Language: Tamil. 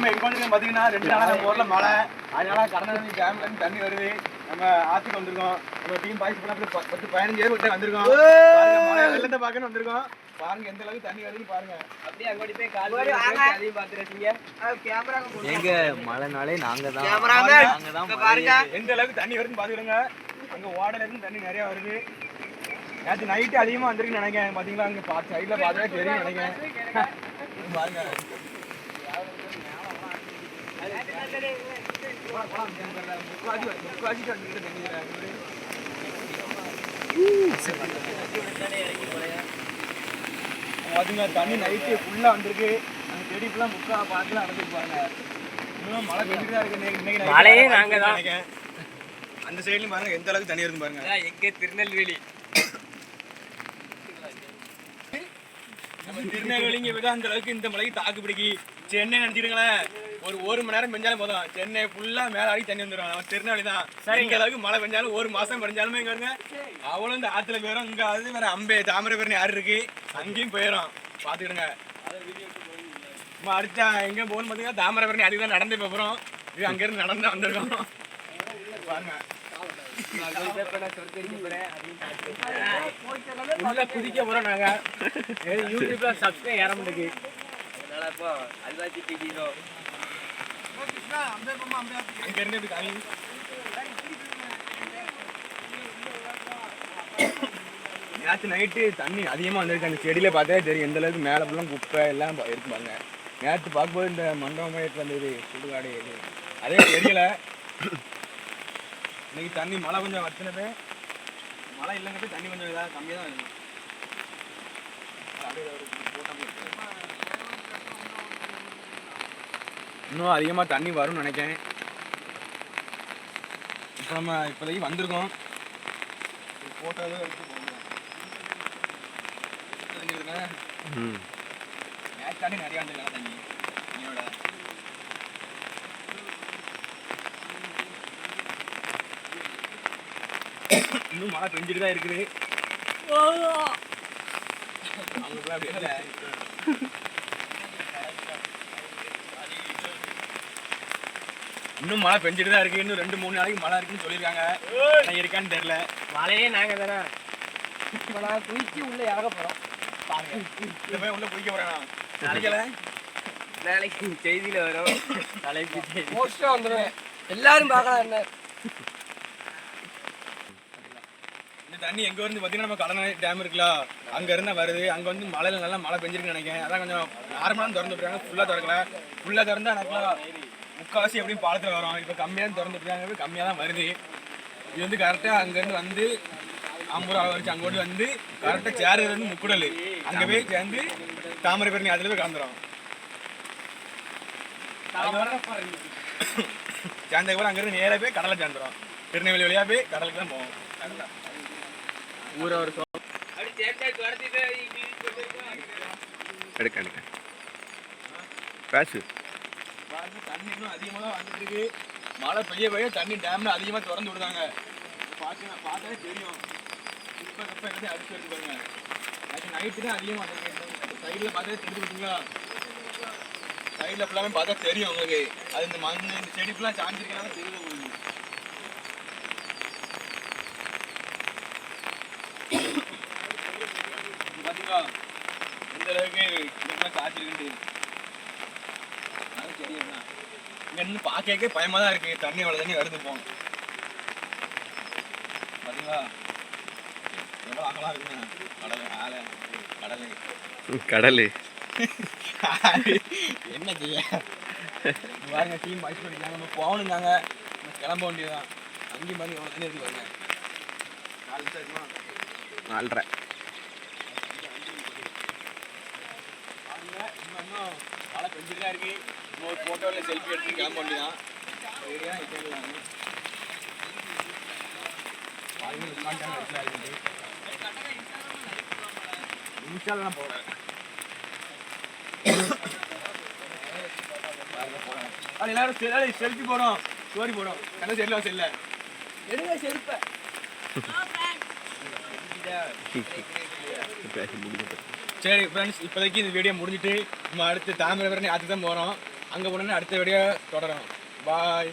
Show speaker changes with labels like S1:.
S1: நம்ம எங்க வந்து பாத்தீங்கன்னா ரெண்டு நாளா நம்ம ஊர்ல மழை. அதனால கடந்த டேம்ல இருந்து தண்ணி வருது. நம்ம ஆத்துக்கு வந்திருக்கோம். நம்ம டீம் பாய்ஸ் பண்ண அப்படியே பத்து பதினஞ்சு பேர் கிட்ட வந்திருக்கோம். வெள்ளத்தை பார்க்கணும் வந்திருக்கோம். பாருங்க எந்த அளவுக்கு தண்ணி வருதுன்னு பாருங்க.
S2: எங்க மழைனாலே நாங்க தான். நாங்க தான்
S1: பாருங்க. எந்த அளவுக்கு தண்ணி வருதுன்னு பாத்துக்கிடுங்க அங்க ஓடல இருந்து தண்ணி நிறைய வருது. நேற்று நைட்டு அதிகமா வந்திருக்குன்னு நினைக்கிறேன். பாத்தீங்களா? அங்க பா சைட்ல பார்த்தா தெரியும் நினைக்கிறேன். பாருங்க. முக்காவாசி தண்ணி நைட்டு ஃபுல்லா வந்திருக்கு அந்த செடி முக்கா பாத்துல அடைச்சிட்டு பாருங்க இன்னும் மழை பெஞ்சுட்டு தான் இருக்கு இன்னைக்கு-
S2: மழையே
S1: தான்
S2: நாங்க தான்.
S1: அந்த சைடுலயும் பாருங்க எந்த அளவுக்கு தண்ணி இருக்கு பாருங்க.
S2: எங்க திருநெல்வேலி.
S1: நம்ம திருநெல்வேலிங்க விட அந்த அளவுக்கு இந்த மலைக்கு தாக்கு பிடிக்கி சென்னை நினைச்சிருங்களேன் ஒரு ஒரு மணி நேரம் பெஞ்சாலும் போதும். சென்னை ஃபுல்லா மேல அடி தண்ணி வந்துடும் நம்ம திருநெல்வேலி தான். இந்த அளவுக்கு மழை பெஞ்சாலும் ஒரு மாசம் பெஞ்சாலுமே இங்க வருங்க. அவ்வளவு இந்த ஆத்துல போயிடும் இங்க அது வேற அம்பே தாமிரபரணி ஆறு இருக்கு. அங்கேயும் போயிடும் பாத்துக்கிடுங்க. நம்ம அடுத்த எங்க போகணும் பாத்தீங்கன்னா தாமிரபரணி அதுக்கு தான் நடந்து போறோம். இது அங்க இருந்து நடந்து வந்திருக்கோம். பாருங்க.
S2: உள்ள குதிக்க போறோம் நாங்க. யூடியூப்ல சப்ஸ்கிரைப் ஏற மாட்டேங்குது.
S1: அங்க இருந்து காமி நேற்று நைட்டு தண்ணி அதிகமாக வந்துருக்கு அந்த செடியில் பார்த்தே தெரியும். எந்த அளவுக்கு மேலே ஃபுல்லாக குப்பை எல்லாம் இருக்கு பாருங்க. நேற்று பார்க்கும்போது இந்த மண்டபம் எடுத்து வந்தது சுடுகாடு இது. அதே தெரியல இன்னைக்கு தண்ணி மழை கொஞ்சம் வச்சுனது மழை இல்லைங்கிறது தண்ணி கொஞ்சம் இதாக கம்மியாக தான் இருக்கு அப்படியே ஒரு போட்டா போட்டு. இன்னும் அதிகமாக தண்ணி வரும்னு நினைக்கிறேன். இப்போ நம்ம இப்போதைக்கு வந்திருக்கோம். தெரிஞ்சுக்கிட்டுங்க மேட்சாண்டி நிறைய வந்துருக்காங்க தண்ணி. இன்னும் மழை பெஞ்சிட்டு தான் இருக்குது. அவங்களுக்குலாம் அப்படி இன்னும் மழை பெஞ்சிட்டு தான் இருக்கு. இன்னும் ரெண்டு மூணு நாளைக்கு மழை இருக்குன்னு சொல்லியிருக்காங்க. ஆனா இருக்கான்னு தெரியல.
S2: மழையே நாங்க தானே. இப்ப நான் குளிச்சு உள்ள இறங்க போறோம்.
S1: பாருங்க. உள்ள குளிக்க போறானா நினைக்கல
S2: நாளைக்கு செய்தியில வரும். செய்தி. மோஸ்டா வந்துருவேன். எல்லாரும் பார்க்கலாம் என்ன.
S1: இந்த தண்ணி எங்க இருந்து பாத்தீங்கன்னா நம்ம கடனை டேம் இருக்குல்ல அங்க இருந்தா வருது. அங்க வந்து மழையில நல்லா மழை பெஞ்சிருக்குன்னு நினைக்கிறேன். அதான் கொஞ்சம் நார்மலா திறந்து விட்டுருக்காங்க. ஃபுல்லா திறக்கல. ஃபுல்லா திறந்தா எனக்குலாம் முக்காவாசி எப்படியும் பாலத்துல வரும். இப்போ கம்மியா தான் திறந்து விட்டுருக்காங்க கம்மியா தான் வருது. இது வந்து கரெக்டா அங்க இருந்து வந்து ஆம்பூர் வச்சு அங்க ஓடி வந்து கரெக்டா சேருறது வந்து முக்குடல். அங்க போய் சேர்ந்து தாமிரபரணி அதுல போய் கலந்துரும். சேர்ந்த கூட அங்க இருந்து நேரா போய் கடலை சேர்ந்துரும். திருநெல்வேலி வழியா போய் கடலுக்கு தான் போவோம். ஊரை ஒரு
S3: எடுக்க எடுக்க. பேசு.
S1: பாருங்க, தண்ணி இன்னும் அதிகமாக தான் வந்துட்டு இருக்கு. மழை பெய்ய பெய்ய தண்ணி டேம்ல அதிகமாக திறந்து விடுறாங்க. பார்த்தீங்கன்னா பார்த்தாலே தெரியும். இப்போ இப்போ எல்லாத்தையும் அடிச்சு எடுத்து பாருங்க. அது நைட்டு தான் அதிகமாக வந்திருக்கு. சைடில் பார்த்தாலே தெரிஞ்சு பார்த்தீங்களா சைடில் ஃபுல்லாமே பார்த்தா தெரியும் உங்களுக்கு. அது இந்த மண் இந்த செடி ஃபுல்லாக சாஞ்சிருக்கனால தெரியுது உங்களுக்கு. பார்த்தீங்களா எந்த அளவுக்கு இதெல்லாம் சாய்ச்சிருக்குன்னு தெரியும் தெரியும் தான். இங்க நின்னு பார்க்கவே பயமா தான் இருக்கு. தண்ணி அவ்வளவு தண்ணி வருது போகும் பாத்தீங்களா? எவ்வளவு அகலா இருக்குங்க. கடல் ஆள கடல்.
S3: கடல்.
S1: என்ன செய்ய? பாருங்க டீம் வாய்ஸ் பண்ணிக்கலாம் நம்ம போகணுங்காங்க நம்ம கிளம்ப வேண்டியதுதான். அங்கேயும் பாருங்க எவ்வளவு தண்ணி இருக்கு பாருங்க.
S3: நாலரை.
S1: பாருங்க இன்னும் இன்னும் மழை பெஞ்சுட்டு தான் இருக்கு. ஒரு ஃபோட்டோவில் செல்ஃபி எடுத்து கிளம்ப வேண்டியதான் நிமிஷாலாம் போகிறேன் அது எல்லாரும் செல்ஃபி போடும் ஸ்டோரி போடும் கண்ணு செல்ல செல்ல.
S2: எடுங்க
S3: முடிஞ்சது
S1: சரி ஃப்ரெண்ட்ஸ் இப்போதைக்கு இந்த வீடியோ முடிஞ்சிட்டு நம்ம அடுத்து தாமிரபரணி ஆற்று தான் போகிறோம் அங்கே போனோன்னு அடுத்த வீடியோ தொடரும் பாய்